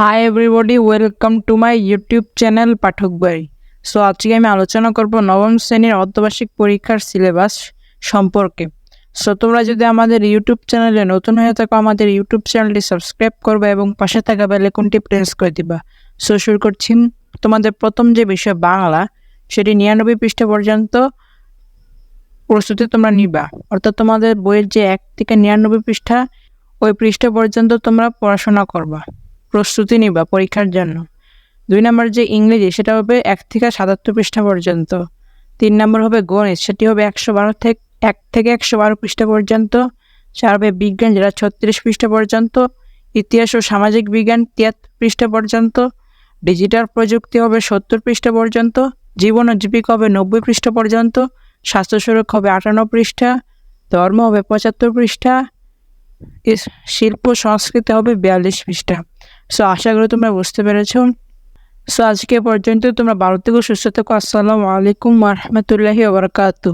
Hi everybody welcome to my YouTube channel Pathak Bari so আজকে আমি আলোচনা করব নবম শ্রেণির অর্ধবার্ষিক পরীক্ষার সিলেবাস সম্পর্কে। সো তোমরা যদি আমাদের ইউটিউব চ্যানেলে নতুন হয়ে থাকো, আমাদের ইউটিউব চ্যানেলটি সাবস্ক্রাইব করবে এবং পাশে থাকা বেলেকনটি প্রেস করে দিবা। সো শুরু করছি। তোমাদের প্রথম যে বিষয়, বাংলা, সেটি নিরানব্বই পৃষ্ঠা পর্যন্ত প্রস্তুতি তোমরা নিবা। অর্থাৎ তোমাদের বইয়ের যে এক থেকে নিরানব্বই পৃষ্ঠা, ওই পৃষ্ঠা পর্যন্ত তোমরা পড়াশোনা করবা। প্রস্তুতি নিবা পরীক্ষার জন্য। দুই নম্বর যে ইংরেজি, সেটা হবে এক থেকে সাতাত্তর পৃষ্ঠা পর্যন্ত। তিন নম্বর হবে গণিত, সেটি হবে একশো বারো থেকে এক থেকে একশো বারো পৃষ্ঠা পর্যন্ত। চার হবে বিজ্ঞান, যেটা ছত্রিশ পৃষ্ঠা পর্যন্ত। ইতিহাস ও সামাজিক বিজ্ঞান, তিয়াত্তর পৃষ্ঠা পর্যন্ত। ডিজিটাল প্রযুক্তি হবে সত্তর পৃষ্ঠা পর্যন্ত। জীবন ও জীবিকা হবে নব্বই পৃষ্ঠা পর্যন্ত। স্বাস্থ্য সুরক্ষা হবে আটান্ন পৃষ্ঠা। ধর্ম হবে পঁচাত্তর পৃষ্ঠা। শিল্প সংস্কৃতি হবে বিয়াল্লিশ পৃষ্ঠা। সো আশা করি তোমরা বুঝতে পেরেছ। সো আজকে পর্যন্ত তোমরা ভালো থেকে, সুস্থ থেকো। আসসালামু আলাইকুম রহমতুল্লাহি ওবরাকাতু